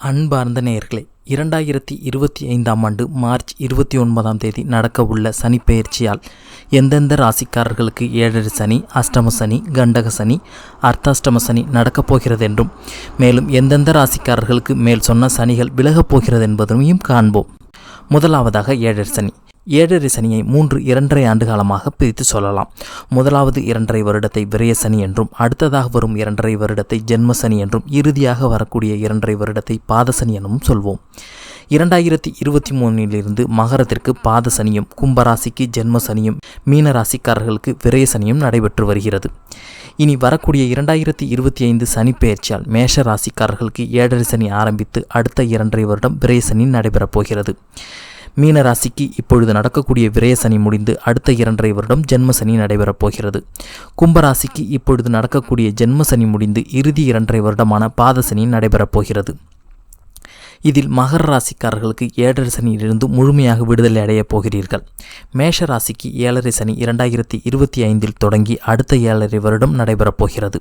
அன்பார்ந்த நேயர்களே இரண்டாயிரத்தி இருபத்தி ஐந்தாம் ஆண்டு மார்ச் இருபத்தி ஒன்பதாம் தேதி நடக்க உள்ள சனி பயிற்சியால் எந்தெந்த ராசிக்காரர்களுக்கு ஏழரை சனி அஷ்டம சனி கண்டக சனி அர்த்தாஷ்டம சனி நடக்கப் போகிறது என்றும் மேலும் எந்தெந்த ராசிக்காரர்களுக்கு மேல் சொன்ன சனிகள் விலகப் போகிறது என்பதையும் காண்போம். முதலாவதாக ஏழரை சனி. ஏழரை சனியை மூன்று இரண்டரை ஆண்டு காலமாக பிரித்து சொல்லலாம். முதலாவது இரண்டரை வருடத்தை விரய சனி என்றும் அடுத்ததாக வரும் இரண்டரை வருடத்தை ஜென்ம சனி என்றும் இறுதியாக வரக்கூடிய இரண்டரை வருடத்தை பாதசனி எனவும் சொல்வோம். இரண்டாயிரத்தி இருபத்தி மூணிலிருந்து மகரத்திற்கு பாத சனியும் கும்பராசிக்கு ஜென்ம சனியும் மீன ராசிக்காரர்களுக்கு நடைபெற்று வருகிறது. இனி வரக்கூடிய இரண்டாயிரத்தி இருபத்தி ஐந்து சனி பெயர்ச்சியால் மேஷ ராசிக்காரர்களுக்கு ஏழரை சனி ஆரம்பித்து அடுத்த இரண்டரை வருடம் விரயசனி நடைபெறப் போகிறது. மீன ராசிக்கு இப்பொழுது நடக்கக்கூடிய விரயசனி முடிந்து அடுத்த இரண்டரை வருடம் ஜென்மசனி நடைபெறப் போகிறது. கும்பராசிக்கு இப்பொழுது நடக்கக்கூடிய ஜென்மசனி முடிந்து இறுதி இரண்டரை வருடமான பாதசனி நடைபெறப் போகிறது. இதில் மகர ராசிக்காரர்களுக்கு ஏழரை சனியிலிருந்து முழுமையாக விடுதலை அடையப் போகிறீர்கள். மேஷ ராசிக்கு ஏழரை சனி இரண்டாயிரத்தி இருபத்தி ஐந்தில் தொடங்கி அடுத்த ஏழரை வருடம் நடைபெறப் போகிறது.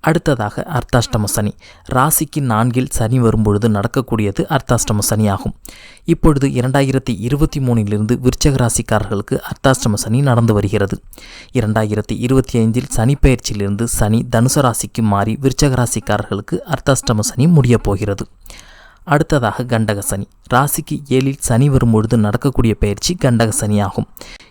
அடுத்ததாக அர்த்தாஷ்டம சனி. ராசிக்கு நான்கில் சனி வரும்பொழுது நடக்கக்கூடியது அர்த்தாஷ்டம சனி ஆகும் இப்பொழுது இரண்டாயிரத்தி இருபத்தி மூணிலிருந்து விருச்சக ராசிக்காரர்களுக்கு அர்த்தாஷ்டம சனி நடந்து வருகிறது. இரண்டாயிரத்தி இருபத்தி ஐந்தில் சனி பயிற்சியிலிருந்து சனி தனுசு ராசிக்கு மாறி விருச்சக ராசிக்காரர்களுக்கு அர்த்தாஷ்டம சனி முடியப் போகிறது. அடுத்ததாக கண்டக சனி. ராசிக்கு ஏழில் சனி வரும்பொழுது நடக்கக்கூடிய பயிற்சி கண்டக சனியாகும்.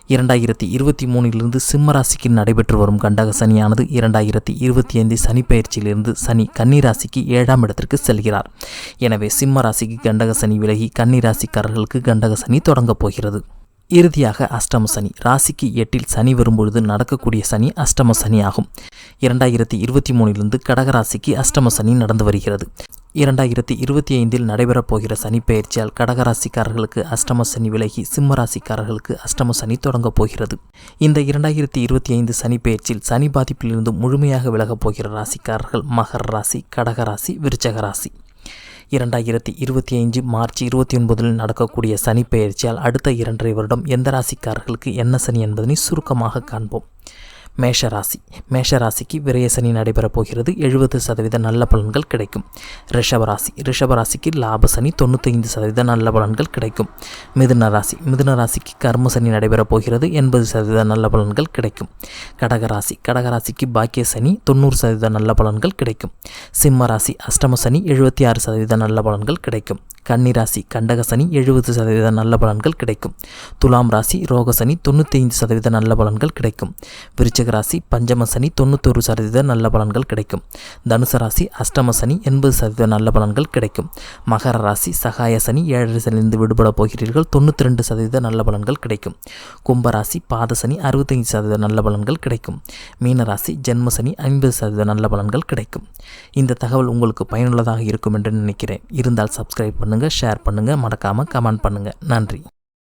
இரண்டாயிரத்தி இருபத்தி மூணிலிருந்து சிம்ம ராசிக்கு நடைபெற்று வரும் கண்டக சனியானது இரண்டாயிரத்தி இருபத்தி ஐந்து சனி பயிற்சியிலிருந்து சனி கன்னிராசிக்கு ஏழாம் இடத்திற்கு செல்கிறார். எனவே சிம்ம ராசிக்கு கண்டக சனி விலகி கன்னி ராசிக்காரர்களுக்கு கண்டக சனி தொடங்கப் போகிறது. இறுதியாக அஷ்டம சனி. ராசிக்கு எட்டில் சனி வரும்பொழுது நடக்கக்கூடிய சனி அஷ்டம சனி ஆகும் இரண்டாயிரத்தி இருபத்தி மூணிலிருந்து கடகராசிக்கு அஷ்டம சனி நடந்து வருகிறது. இரண்டாயிரத்தி இருபத்தி ஐந்தில் நடைபெறப் போகிற சனி கடகராசிக்காரர்களுக்கு அஷ்டம சனி விலகி சிம்ம ராசிக்காரர்களுக்கு அஷ்டம சனி தொடங்கப் போகிறது. இந்த இரண்டாயிரத்தி இருபத்தி ஐந்து சனி பெயர்ச்சியில் சனி பாதிப்பிலிருந்து முழுமையாக விலகப் போகிற ராசிக்காரர்கள் மகர ராசி கடகராசி விருச்சக ராசி. இரண்டாயிரத்தி இருபத்தி ஐந்து மார்ச் இருபத்தி ஒன்பதில் நடக்கக்கூடிய சனிப்பெயர்ச்சியால் அடுத்த இரண்டரை வருடம் எந்த ராசிக்காரர்களுக்கு என்ன சனி என்பதனை சுருக்கமாக காண்போம். மேஷராசி. மேஷராசிக்கு விரயசனி நடைபெறப் போகிறது. எழுபது சதவீத நல்ல பலன்கள் கிடைக்கும். ரிஷபராசி. ரிஷபராசிக்கு லாபசனி தொண்ணூத்தைந்து சதவீத நல்ல பலன்கள் கிடைக்கும். மிதுன ராசி. மிதுன ராசிக்கு கர்மசனி நடைபெறப் போகிறது. எண்பது சதவீத நல்ல பலன்கள் கிடைக்கும். கடகராசி கடகராசிக்கு பாக்கிய சனி தொண்ணூறு சதவீத நல்ல பலன்கள் கிடைக்கும். சிம்ம ராசி. அஷ்டம சனி எழுபத்தி ஆறு சதவீத நல்ல பலன்கள் கிடைக்கும். கன்னிராசி கண்டக சனி எழுபது சதவீத நல்ல பலன்கள் கிடைக்கும். துலாம் ராசி ரோகசனி தொண்ணூற்றி ஐந்து சதவீத நல்ல பலன்கள் கிடைக்கும். விருச்சிக ராசி பஞ்சம சனி தொண்ணூத்தொரு சதவீத நல்ல பலன்கள் கிடைக்கும். தனுசு ராசி அஷ்டமசனி எண்பது சதவீத நல்ல பலன்கள் கிடைக்கும். மகர ராசி சகாய சனி ஏழரை விடுபட போகிறீர்கள். தொண்ணூற்றி ரெண்டு சதவீத நல்ல பலன்கள் கிடைக்கும். கும்பராசி பாத சனி அறுபத்தைந்து சதவீத நல்ல பலன்கள் கிடைக்கும். மீனராசி ஜென்ம சனி ஐம்பது சதவீத நல்ல பலன்கள் கிடைக்கும். இந்த தகவல் உங்களுக்கு பயனுள்ளதாக இருக்கும் என்று நினைக்கிறேன். இருந்தால் சப்ஸ்கிரைப் பண்ணுங்கள் ஷேர் பண்ணுங்கள் மறக்காமல் கமெண்ட் பண்ணுங்கள் நன்றி.